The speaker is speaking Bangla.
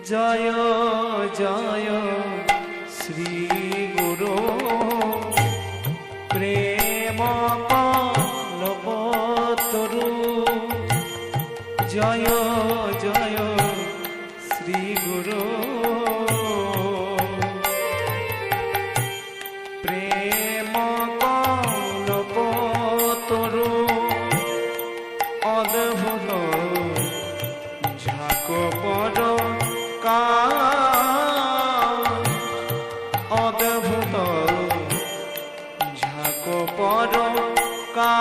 জয় জয় শ্রী গুরু। প্রেম তরু জয় জয় শ্রী গুরু। প্রেম তরু অদ্ভুত ভূত ঝাক পর কা